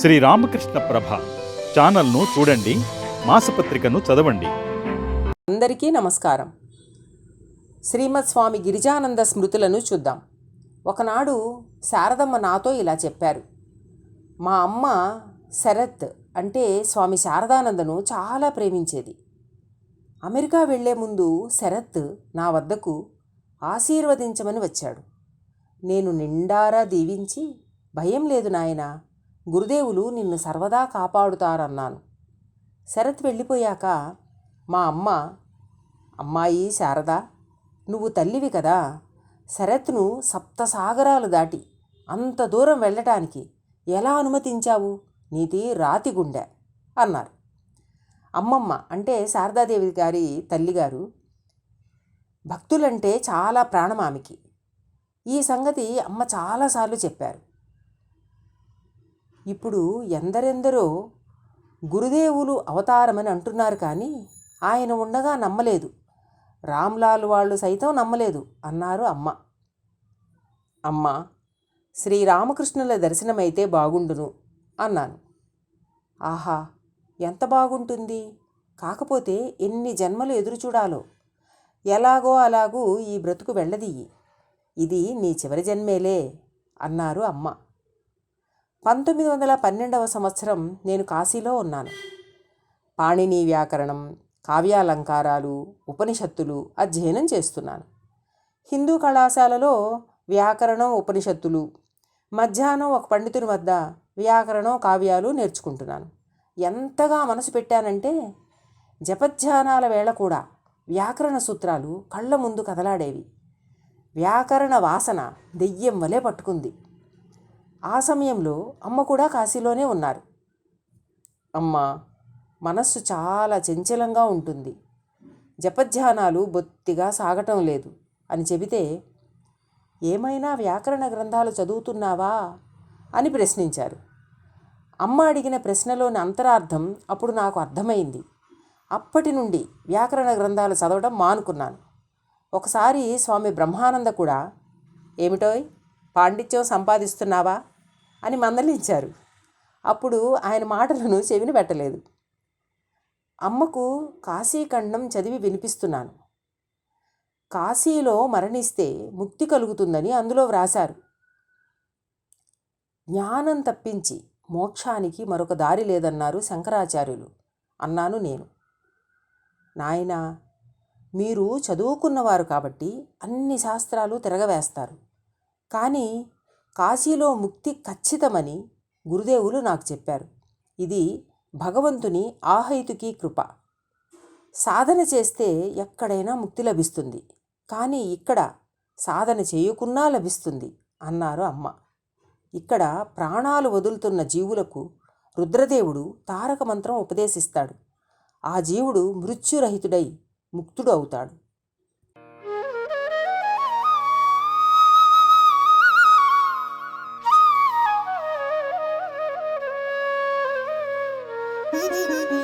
శ్రీ రామకృష్ణ ప్రభ ఛానల్ను చూడండి మాసపత్రికను చదవండి. అందరికీ నమస్కారం. శ్రీమద్ స్వామి గిరిజానంద స్మృతులను చూద్దాం. ఒకనాడు శారదమ్మ నాతో ఇలా చెప్పారు. మా అమ్మ శరత్ అంటే స్వామి శారదానందను చాలా ప్రేమించేది. అమెరికా వెళ్ళే ముందు శరత్ నా వద్దకు ఆశీర్వదించమని వచ్చాడు. నేను నిండారా దీవించి భయం లేదు నాయనా గురుదేవులు నిన్ను సర్వదా కాపాడుతారన్నాను. శరత్ వెళ్ళిపోయాక మా అమ్మ అమ్మాయి శారద నువ్వు తల్లివి కదా. శరత్ను సప్తసాగరాలు దాటి అంత దూరం వెళ్ళటానికి ఎలా అనుమతించావు? నీది రాతి గుండె అన్నారు. అమ్మమ్మ అంటే శారదాదేవి గారి తల్లిగారు భక్తులంటే చాలా ప్రాణమామికి ఈ సంగతి అమ్మ చాలాసార్లు చెప్పారు. ఇప్పుడు ఎందరెందరో గురుదేవులు అవతారమని అంటున్నారు కానీ ఆయన ఉండగా నమ్మలేదు. రామ్లాల్ వాళ్ళు సైతం నమ్మలేదు అన్నారు అమ్మ. అమ్మ శ్రీరామకృష్ణుల దర్శనమైతే బాగుండును అన్నాను. ఆహా ఎంత బాగుంటుంది? కాకపోతే ఎన్ని జన్మలు ఎదురు చూడాలో? ఎలాగో అలాగూ ఈ బ్రతుకు వెళ్ళదియ్యి ఇది నీ చివరి జన్మేలే అన్నారు అమ్మ. పంతొమ్మిది వందల పన్నెండవ సంవత్సరం నేను కాశీలో ఉన్నాను. పాణిని వ్యాకరణం కావ్యాలంకారాలు ఉపనిషత్తులు అధ్యయనం చేస్తున్నాను. హిందూ కళాశాలలో వ్యాకరణం ఉపనిషత్తులు మధ్యాహ్నం ఒక పండితుని వద్ద వ్యాకరణం కావ్యాలు నేర్చుకుంటున్నాను. ఎంతగా మనసు పెట్టానంటే జపధ్యానాల వేళ కూడా వ్యాకరణ సూత్రాలు కళ్ళ ముందు కదలాడేవి. వ్యాకరణ వాసన దెయ్యం వలె పట్టుకుంది. ఆ సమయంలో అమ్మ కూడా కాశీలోనే ఉన్నారు. అమ్మ మనస్సు చాలా చంచలంగా ఉంటుంది. జపధ్యానాలు బొత్తిగా సాగటం లేదు. అని చెబితే ఏమైనా వ్యాకరణ గ్రంథాలు చదువుతున్నావా? అని ప్రశ్నించారు. అమ్మ అడిగిన ప్రశ్నలోని అంతరార్థం అప్పుడు నాకు అర్థమైంది. అప్పటి నుండి వ్యాకరణ గ్రంథాలు చదవడం మానుకున్నాను. ఒకసారి స్వామి బ్రహ్మానంద కూడా ఏమిటోయ్ పాండిత్యం సంపాదిస్తున్నావా? అని మందలించారు అప్పుడు ఆయన మాటలను చెవిని పెట్టలేదు. అమ్మకు కాశీఖండం చదివి వినిపిస్తున్నాను. కాశీలో మరణిస్తే ముక్తి కలుగుతుందని అందులో వ్రాశారు. జ్ఞానం తప్పించి మోక్షానికి మరొక దారి లేదన్నారు శంకరాచార్యులు. అన్నాను నేను. నాయనా మీరు చదువుకున్నవారు కాబట్టి అన్ని శాస్త్రాలు తిరగవేస్తారు. కానీ కాశీలో ముక్తి ఖచ్చితమని గురుదేవులు నాకు చెప్పారు. ఇది భగవంతుని ఆహైతుకి కృప. సాధన చేస్తే ఎక్కడైనా ముక్తి లభిస్తుంది. కానీ ఇక్కడ సాధన చేయకున్నా లభిస్తుంది అన్నారు అమ్మ. ఇక్కడ ప్రాణాలు వదులుతున్న జీవులకు రుద్రదేవుడు తారక మంత్రం ఉపదేశిస్తాడు. ఆ జీవుడు మృత్యురహితుడై ముక్తుడు అవుతాడు. Ha ha ha ha!